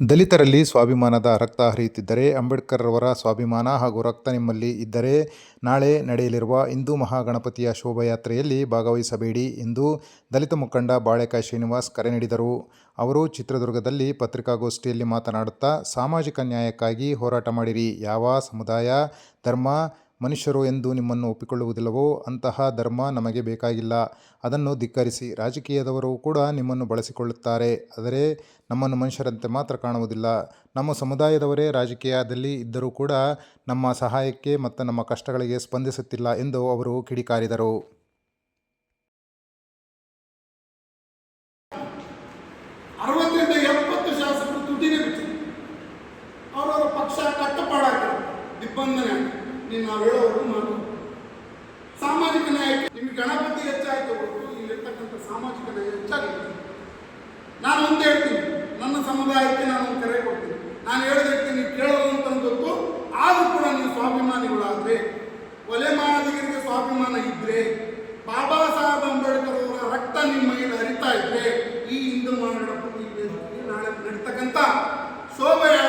ದಲಿತರಲ್ಲಿ ಸ್ವಾಭಿಮಾನದ ರಕ್ತ ಹರಿಯುತ್ತಿದ್ದರೆ ಅಂಬೇಡ್ಕರ್ ರವರ ಸ್ವಾಭಿಮಾನ ಹಾಗೂ ರಕ್ತ ನಿಮ್ಮಲ್ಲಿ ಇದ್ದರೆ ನಾಳೆ ನಡೆಯಲಿರುವ ಹಿಂದೂ ಮಹಾಗಣಪತಿಯ ಶೋಭಾಯಾತ್ರೆಯಲ್ಲಿ ಭಾಗವಹಿಸಬೇಡಿ ಎಂದು ದಲಿತ ಮುಖಂಡ ಬಾಳೆಕಾಯಿ ಶ್ರೀನಿವಾಸ್ ಕರೆ ನೀಡಿದರು. ಅವರು ಚಿತ್ರದುರ್ಗದಲ್ಲಿ ಪತ್ರಿಕಾಗೋಷ್ಠಿಯಲ್ಲಿ ಮಾತನಾಡುತ್ತಾ, ಸಾಮಾಜಿಕ ನ್ಯಾಯಕ್ಕಾಗಿ ಹೋರಾಟ ಮಾಡಿರಿ. ಯಾವ ಸಮುದಾಯ, ಧರ್ಮ ಮನುಷ್ಯರು ಎಂದು ನಿಮ್ಮನ್ನು ಒಪ್ಪಿಕೊಳ್ಳುವುದಿಲ್ಲವೋ ಅಂತಹ ಧರ್ಮ ನಮಗೆ ಬೇಕಾಗಿಲ್ಲ. ಅದನ್ನು ಧಿಕ್ಕರಿಸಿ ರಾಜಕೀಯದವರು ಕೂಡ ನಿಮ್ಮನ್ನು ಬಳಸಿಕೊಳ್ಳುತ್ತಾರೆ. ಆದರೆ ನಮ್ಮನ್ನು ಮನುಷ್ಯರಂತೆ ಮಾತ್ರ ಕಾಣುವುದಿಲ್ಲ. ನಮ್ಮ ಸಮುದಾಯದವರೇ ರಾಜಕೀಯದಲ್ಲಿ ಇದ್ದರೂ ಕೂಡ ನಮ್ಮ ಸಹಾಯಕ್ಕೆ ಮತ್ತು ನಮ್ಮ ಕಷ್ಟಗಳಿಗೆ ಸ್ಪಂದಿಸುತ್ತಿಲ್ಲ ಎಂದು ಅವರು ಕಿಡಿಕಾರಿದರು. ಶಾಸಕರು ಅವರವರ ಪಕ್ಷ ಕಟ್ಟಪಾಡಾಗಿದೆ ದಿಗ್ಬಂಧನೆ ಆಗಿದೆ ನೀನು ನಾವು ಹೇಳೋವರೆಗೂ ಮಾತು ಸಾಮಾಜಿಕ ನ್ಯಾಯಕ್ಕೆ ನಿಮಗೆ ಗಣಪತಿ ಹೆಚ್ಚಾಯಿತು. ಹೊರತು ಇಲ್ಲಿರ್ತಕ್ಕಂಥ ಸಾಮಾಜಿಕ ನ್ಯಾಯ ಹೆಚ್ಚಾಗಿದೆ. ನಾನು ಒಂದು ಹೇಳ್ತೀನಿ. ನನ್ನ ಸಮುದಾಯಕ್ಕೆ ನಾನು ಒಂದು ಕರೆ ಕೊಡ್ತೀನಿ. ನಾನು ಹೇಳೋದಕ್ಕೆ ನೀವು ಕೇಳೋದು ಅಂತಂದದ್ದು ಆದರೂ ಕೂಡ ನೀವು ಸ್ವಾಭಿಮಾನಿಗಳಾದ್ರೆ ಒಲೆ ಮಾನದಿಗರಿಗೆ ಸ್ವಾಭಿಮಾನ ಇದ್ರೆ, ಬಾಬಾ ಸಾಹೇಬ್ ಅಂಬೇಡ್ಕರ್ ಅವರ ರಕ್ತ ನಿಮ್ಮ ಮೈಯಲ್ಲಿ ಹರಿತಾ ಇದ್ರೆ, ಈ ಹಿಂದೂ ನಾಳೆ ನಡೀತಕ್ಕಂಥ ಭಾಗವಹಿಸಿ